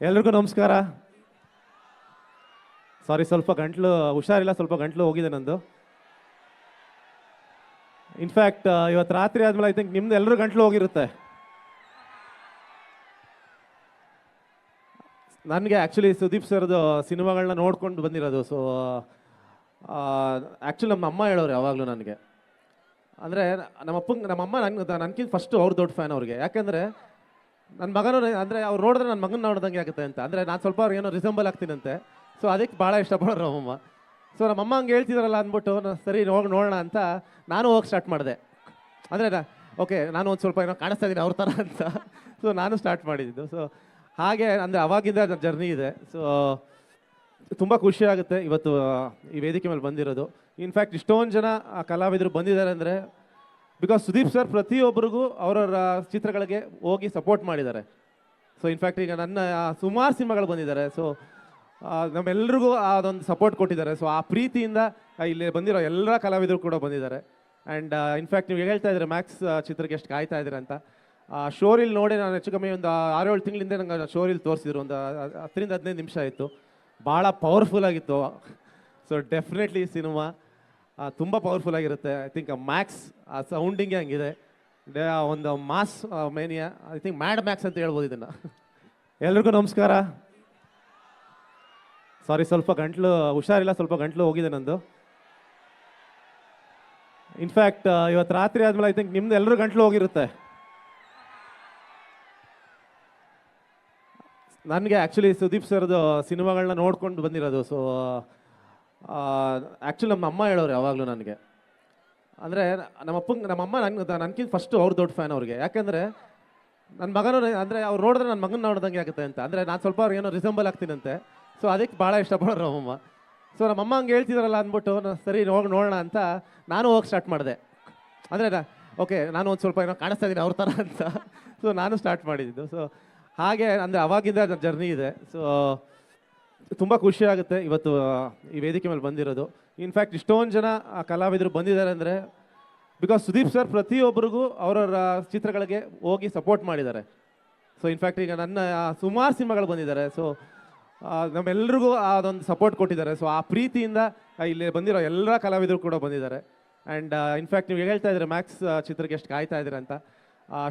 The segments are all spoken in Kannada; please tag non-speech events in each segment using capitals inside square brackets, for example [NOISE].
ಎಲ್ರಿಗೂ ನಮಸ್ಕಾರ. ಸಾರಿ ಸ್ವಲ್ಪ ಗಂಟ್ಲು, ಹುಷಾರಿಲ್ಲ, ಸ್ವಲ್ಪ ಗಂಟ್ಲು ಹೋಗಿದೆ ನಂದು. ಇನ್ಫ್ಯಾಕ್ಟ್ ಇವತ್ತು ರಾತ್ರಿ ಆದ್ಮೇಲೆ ಐ ಥಿಂಕ್ ನಿಮ್ದು ಎಲ್ಲರೂ ಗಂಟ್ಲು ಹೋಗಿರುತ್ತೆ. ನನಗೆ ಆ್ಯಕ್ಚುಲಿ ಸುದೀಪ್ ಸರ್ದು ಸಿನಿಮಾಗಳನ್ನ ನೋಡ್ಕೊಂಡು ಬಂದಿರೋದು ಸೊ ಆ್ಯಕ್ಚುಲಿ ನಮ್ಮ ಅಮ್ಮ ಹೇಳೋರು ಯಾವಾಗಲೂ ನನಗೆ. ಅಂದರೆ, ನಮ್ಮ ಅಮ್ಮ ನನ್ಗೆ ನನಗಿಂತ ಫಸ್ಟು ಅವ್ರ ದೊಡ್ಡ ಫ್ಯಾನ್ ಅವ್ರಿಗೆ. ಯಾಕೆಂದರೆ ನನ್ನ ಮಗನೂ ಅಂದರೆ ಅವ್ರು ನೋಡಿದ್ರೆ ನನ್ನ ಮಗನ ನೋಡ್ದಂಗೆ ಆಗುತ್ತೆ ಅಂತ. ಅಂದರೆ ನಾನು ಸ್ವಲ್ಪ ಅವ್ರಿಗೆ ಏನೋ ರಿಸಂಬಲ್ ಆಗ್ತೀನಂತೆ. ಸೊ ಅದಕ್ಕೆ ಭಾಳ ಇಷ್ಟಪಡೋರು ನಮ್ಮಮ್ಮ. ಸೊ ನಮ್ಮಮ್ಮ ಹಂಗೆ ಹೇಳ್ತಿದ್ರಲ್ಲ ಅಂದ್ಬಿಟ್ಟು ನಾನು ಸರಿ, ಹೋಗಿ ನೋಡೋಣ ಅಂತ ನಾನು ಹೋಗಿ ಸ್ಟಾರ್ಟ್ ಮಾಡಿದೆ. ಅಂದರೆ ಓಕೆ ನಾನು ಒಂದು ಸ್ವಲ್ಪ ಏನೋ ಕಾಣಿಸ್ತಾ ಇದ್ದೀನಿ ಅವ್ರ ಥರ ಅಂತ. ಸೊ ನಾನು ಸ್ಟಾರ್ಟ್ ಮಾಡಿದ್ದು. ಸೊ ಹಾಗೆ ಅಂದರೆ ಅವಾಗಿಂದ ಜರ್ನಿ ಇದೆ. ಸೊ ತುಂಬ ಖುಷಿ ಆಗುತ್ತೆ ಇವತ್ತು ಈ ವೇದಿಕೆ ಮೇಲೆ ಬಂದಿರೋದು. ಇನ್ಫ್ಯಾಕ್ಟ್ ಇಷ್ಟೊಂದು ಜನ ಕಲಾವಿದರು ಬಂದಿದ್ದಾರೆ ಅಂದರೆ ಬಿಕಾಸ್ ಸುದೀಪ್ ಸರ್ ಪ್ರತಿಯೊಬ್ಬರಿಗೂ ಅವರವರ ಚಿತ್ರಗಳಿಗೆ ಹೋಗಿ ಸಪೋರ್ಟ್ ಮಾಡಿದ್ದಾರೆ. ಸೊ ಇನ್ಫ್ಯಾಕ್ಟ್ ಈಗ ನನ್ನ ಸುಮಾರು ಸಿನಿಮಾಗಳು ಬಂದಿದ್ದಾರೆ. ಸೊ ನಮ್ಮೆಲ್ರಿಗೂ ಅದೊಂದು ಸಪೋರ್ಟ್ ಕೊಟ್ಟಿದ್ದಾರೆ. ಸೊ ಆ ಪ್ರೀತಿಯಿಂದ ಇಲ್ಲಿ ಬಂದಿರೋ ಎಲ್ಲ ಕಲಾವಿದರು ಕೂಡ ಬಂದಿದ್ದಾರೆ. ಆ್ಯಂಡ್ ಇನ್ಫ್ಯಾಕ್ಟ್ ನೀವು ಹೇಳ್ತಾ ಇದ್ದಾರೆ ಮ್ಯಾಕ್ಸ್ ಚಿತ್ರಕ್ಕೆ ಎಷ್ಟು ಕಾಯ್ತಾ ಇದ್ದೀರಾ ಅಂತ. ಶೋರಿಲ್ ನೋಡಿ ನಾನು ಹೆಚ್ಚು ಕಮ್ಮಿ ಒಂದು ಆರೇಳು ತಿಂಗಳಿಂದ ನಂಗೆ ಶೋರಿಲ್ ತೋರಿಸಿದ್ರು. ಒಂದು ಹತ್ತರಿಂದ ಹದಿನೈದು ನಿಮಿಷ ಆಯಿತು. ಭಾಳ ಪವರ್ಫುಲ್ ಆಗಿತ್ತು. So definitely cinema. ತುಂಬ ಪವರ್ಫುಲ್ ಆಗಿರುತ್ತೆ. ಐ ಥಿಂಕ್ ಮ್ಯಾಕ್ಸ್ ಆ ಸೌಂಡಿಂಗೇ ಹಂಗಿದೆ. ಒಂದು mass mania I think Mad Max ಅಂತ ಹೇಳ್ಬೋದು ಇದನ್ನು. [LAUGHS] ಎಲ್ರಿಗೂ ನಮಸ್ಕಾರ. ಸಾರಿ ಸ್ವಲ್ಪ ಗಂಟ್ಲು, ಹುಷಾರಿಲ್ಲ, ಸ್ವಲ್ಪ ಗಂಟ್ಲು ಹೋಗಿದೆ ನಂದು. ಇನ್ಫ್ಯಾಕ್ಟ್ ಇವತ್ತು ರಾತ್ರಿ ಆದ್ಮೇಲೆ ಐ ಥಿಂಕ್ ನಿಮ್ದು ಎಲ್ಲರೂ ಗಂಟ್ಲು ಹೋಗಿರುತ್ತೆ. ನನಗೆ ಆ್ಯಕ್ಚುಲಿ ಸುದೀಪ್ ಸರ್ದು ಸಿನಿಮಾಗಳನ್ನ ನೋಡ್ಕೊಂಡು ಬಂದಿರೋದು. ಸೊ ಆ್ಯಕ್ಚುಲಿ ನಮ್ಮ ಅಮ್ಮ ಹೇಳೋರು ಯಾವಾಗಲೂ ನನಗೆ. ಅಂದರೆ ನಮ್ಮಪ್ಪಂಗೆ ನಮ್ಮಮ್ಮ ನನ್ಗೆ ನನಗಿಂತ ಫಸ್ಟು ಅವ್ರು ದೊಡ್ಡ ಫ್ಯಾನ್ ಅವ್ರಿಗೆ. ಯಾಕೆಂದರೆ ನನ್ನ ಮಗನೂ ಅಂದರೆ ಅವ್ರು ನೋಡಿದ್ರೆ ನನ್ನ ಮಗನ ನೋಡ್ದಂಗೆ ಆಗುತ್ತೆ ಅಂತ. ಅಂದರೆ ನಾನು ಸ್ವಲ್ಪ ಅವ್ರಿಗೆ ಏನೋ ರಿಸಂಬಲ್ ಆಗ್ತೀನಂತೆ. ಸೊ ಅದಕ್ಕೆ ಭಾಳ ಇಷ್ಟಪಡೋರು ನಮ್ಮಮ್ಮ ಸೊ ನಮ್ಮಮ್ಮ ಹಂಗೆ ಹೇಳ್ತಿದಾರಲ್ಲ ಅಂದ್ಬಿಟ್ಟು ನಾನು ಸರಿ ಹೋಗಿ ನೋಡೋಣ ಅಂತ ನಾನು ಹೋಗಿ ಸ್ಟಾರ್ಟ್ ಮಾಡಿದೆ. ಅಂದರೆ ಓಕೆ ನಾನು ಒಂದು ಸ್ವಲ್ಪ ಏನೋ ಕಾಣಿಸ್ತಾ ಇದ್ದೀನಿ ಅವ್ರ ಥರ ಅಂತ. ಸೊ ನಾನು ಸ್ಟಾರ್ಟ್ ಮಾಡಿದ್ದು. ಸೊ ಹಾಗೆ, ಅಂದರೆ ಅವಾಗಿಂದ ಜರ್ನಿ ಇದೆ. ಸೊ ತುಂಬ ಖುಷಿ ಆಗುತ್ತೆ ಇವತ್ತು ಈ ವೇದಿಕೆ ಮೇಲೆ ಬಂದಿರೋದು. ಇನ್ಫ್ಯಾಕ್ಟ್ ಇಷ್ಟೊಂದು ಜನ ಕಲಾವಿದರು ಬಂದಿದ್ದಾರೆ ಅಂದರೆ ಬಿಕಾಸ್ ಸುದೀಪ್ ಸರ್ ಪ್ರತಿಯೊಬ್ಬರಿಗೂ ಅವರವರ ಚಿತ್ರಗಳಿಗೆ ಹೋಗಿ ಸಪೋರ್ಟ್ ಮಾಡಿದ್ದಾರೆ. ಸೊ ಇನ್ಫ್ಯಾಕ್ಟ್ ಈಗ ನನ್ನ ಸುಮಾರು ಸಿನಿಮಾಗಳು ಬಂದಿದ್ದಾರೆ. ಸೊ ನಮ್ಮೆಲ್ರಿಗೂ ಅದೊಂದು ಸಪೋರ್ಟ್ ಕೊಟ್ಟಿದ್ದಾರೆ. ಸೊ ಆ ಪ್ರೀತಿಯಿಂದ ಇಲ್ಲಿ ಬಂದಿರೋ ಎಲ್ಲ ಕಲಾವಿದರು ಕೂಡ ಬಂದಿದ್ದಾರೆ. ಆ್ಯಂಡ್ ಇನ್ಫ್ಯಾಕ್ಟ್ ನೀವು ಹೇಳ್ತಾ ಇದ್ದಾರೆ ಮ್ಯಾಕ್ಸ್ ಚಿತ್ರಕ್ಕೆ ಎಷ್ಟು ಕಾಯ್ತಾ ಇದ್ದೀರಾ ಅಂತ.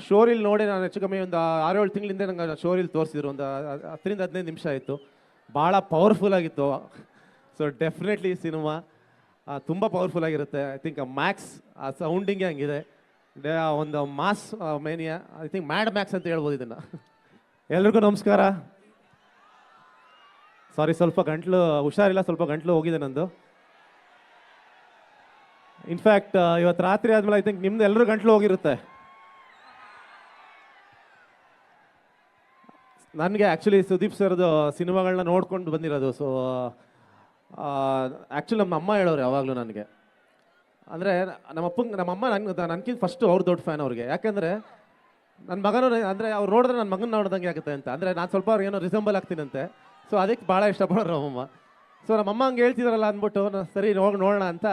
ಶೋರಿಲ್ ನೋಡಿ ನಾನು ಹೆಚ್ಚು ಕಮ್ಮಿ ಒಂದು ಆರೇಳು ತಿಂಗಳಿಂದ ನಂಗೆ ಶೋರಿಲ್ ತೋರಿಸಿದ್ರು. ಒಂದು ಹತ್ತರಿಂದ ಹದಿನೈದು ನಿಮಿಷ ಆಯಿತು. ಭಾಳ ಪವರ್ಫುಲ್ ಆಗಿತ್ತು. ಸೊ ಡೆಫಿನೆಟ್ಲಿ ಸಿನಿಮಾ ತುಂಬ ಪವರ್ಫುಲ್ ಆಗಿರುತ್ತೆ. ಐ ಥಿಂಕ್ ಮ್ಯಾಕ್ಸ್ ಆ ಸೌಂಡಿಂಗೇ ಹಂಗಿದೆ. ಒಂದು mass mania I think Mad Max ಅಂತ ಹೇಳ್ಬೋದು ಇದನ್ನು. ಎಲ್ರಿಗೂ ನಮಸ್ಕಾರ. ಸಾರಿ ಸ್ವಲ್ಪ ಗಂಟ್ಲು, ಹುಷಾರಿಲ್ಲ, ಸ್ವಲ್ಪ ಗಂಟ್ಲು ಹೋಗಿದೆ ನಂದು. ಇನ್ಫ್ಯಾಕ್ಟ್ ಇವತ್ತು ರಾತ್ರಿ ಆದಮೇಲೆ ಐ ಥಿಂಕ್ ನಿಮ್ದು ಎಲ್ಲರೂ ಗಂಟ್ಲು ಹೋಗಿರುತ್ತೆ. ನನಗೆ ಆ್ಯಕ್ಚುಲಿ ಸುದೀಪ್ ಸರ್ದು ಸಿನಿಮಾಗಳನ್ನ ನೋಡ್ಕೊಂಡು ಬಂದಿರೋದು. ಸೊ ಆ್ಯಕ್ಚುಲಿ ನಮ್ಮ ಅಮ್ಮ ಹೇಳೋರು ಯಾವಾಗಲೂ ನನಗೆ. ಅಂದರೆ ನಮ್ಮ ಅಪ್ಪಂಗೆ, ನಮ್ಮ ಅಮ್ಮ ನನ್ಗೆ ನನಗಿಂತ ಫಸ್ಟು ಅವ್ರು ದೊಡ್ಡ ಫ್ಯಾನ್ ಅವ್ರಿಗೆ. ಯಾಕೆಂದರೆ ನನ್ನ ಮಗನೂ ಅಂದರೆ ಅವ್ರು ನೋಡಿದ್ರೆ ನನ್ನ ಮಗನ ನೋಡ್ದಂಗೆ ಆಗುತ್ತೆ ಅಂತ. ಅಂದರೆ ನಾನು ಸ್ವಲ್ಪ ಅವ್ರಿಗೆ ಏನೋ ರಿಸಂಬಲ್ ಆಗ್ತೀನಂತೆ. ಸೊ ಅದಕ್ಕೆ ಭಾಳ ಇಷ್ಟಪಡೋರು ನಮ್ಮಮ್ಮ ಸೊ ನಮ್ಮಮ್ಮ ಹಂಗೆ ಹೇಳ್ತಿದಾರಲ್ಲ ಅಂದ್ಬಿಟ್ಟು ಸರಿ ಹೋಗಿ ನೋಡೋಣ ಅಂತ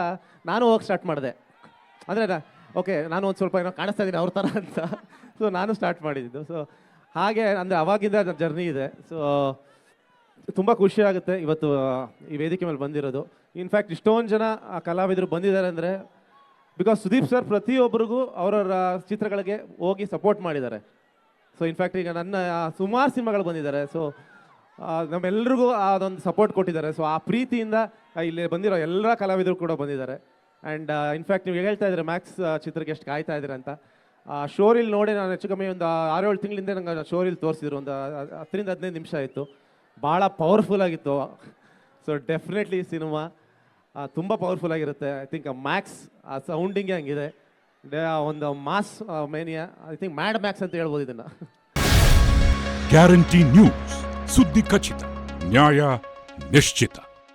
ನಾನು ಹೋಗಿ ಸ್ಟಾರ್ಟ್ ಮಾಡಿದೆ. ಅಂದರೆ ಓಕೆ, ನಾನು ಒಂದು ಸ್ವಲ್ಪ ಏನೋ ಕಾಣಿಸ್ತಾ ಇದ್ದೀನಿ ಅವ್ರ ಥರ ಅಂತ. ಸೊ ನಾನು ಸ್ಟಾರ್ಟ್ ಮಾಡಿದ್ದು. ಸೊ ಹಾಗೆ ಅಂದರೆ ಅವಾಗಿಂದ ಜರ್ನಿ ಇದೆ. ಸೊ ತುಂಬ ಖುಷಿ ಆಗುತ್ತೆ ಇವತ್ತು ಈ ವೇದಿಕೆ ಮೇಲೆ ಬಂದಿರೋದು. ಇನ್ಫ್ಯಾಕ್ಟ್ ಇಷ್ಟೊಂದು ಜನ ಆ ಕಲಾವಿದರು ಬಂದಿದ್ದಾರೆ ಅಂದರೆ ಬಿಕಾಸ್ ಸುದೀಪ್ ಸರ್ ಪ್ರತಿಯೊಬ್ಬರಿಗೂ ಅವರವರ ಚಿತ್ರಗಳಿಗೆ ಹೋಗಿ ಸಪೋರ್ಟ್ ಮಾಡಿದ್ದಾರೆ. ಸೊ ಇನ್ಫ್ಯಾಕ್ಟ್ ಈಗ ನನ್ನ ಸುಮಾರು ಸಿನಿಮಾಗಳು ಬಂದಿದ್ದಾರೆ. ಸೊ ನಮ್ಮೆಲ್ರಿಗೂ ಅದೊಂದು ಸಪೋರ್ಟ್ ಕೊಟ್ಟಿದ್ದಾರೆ. ಸೊ ಆ ಪ್ರೀತಿಯಿಂದ ಇಲ್ಲಿ ಬಂದಿರೋ ಎಲ್ಲ ಕಲಾವಿದರು ಕೂಡ ಬಂದಿದ್ದಾರೆ. ಆ್ಯಂಡ್ ಇನ್ಫ್ಯಾಕ್ಟ್ ನೀವು ಹೇಳ್ತಾ ಇದ್ದಾರೆ ಮ್ಯಾಕ್ಸ್ ಚಿತ್ರಕ್ಕೆ ಎಷ್ಟು ಕಾಯ್ತಾ ಇದ್ದೀರಾ ಅಂತ. ಶೋರಿಲ್ ನೋಡಿ ನಾನು ಹೆಚ್ಚು ಕಮ್ಮಿ ಒಂದು ಆರೇಳು ತಿಂಗಳಿಂದ ನಂಗೆ ಶೋರಿಲ್ ತೋರಿಸಿದ್ರು. ಒಂದು ಹತ್ತರಿಂದ ಹದಿನೈದು ನಿಮಿಷ ಆಯಿತು. ಭಾಳ ಪವರ್ಫುಲ್ ಆಗಿತ್ತು. ಸೊ ಡೆಫಿನೆಟ್ಲಿ ಸಿನಿಮಾ ತುಂಬ ಪವರ್ಫುಲ್ ಆಗಿರುತ್ತೆ. ಐ ಥಿಂಕ್ ಮ್ಯಾಕ್ಸ್ ಆ ಸೌಂಡಿಂಗೇ ಹಂಗಿದೆ. ಒಂದು mass mania I think Mad Max ಅಂತ ಹೇಳ್ಬೋದು ಇದನ್ನು. ಗ್ಯಾರಂಟಿ ನ್ಯೂಸ್ ಸುದ್ದಿ ಖಚಿತ, ನ್ಯಾಯ ನಿಶ್ಚಿತ.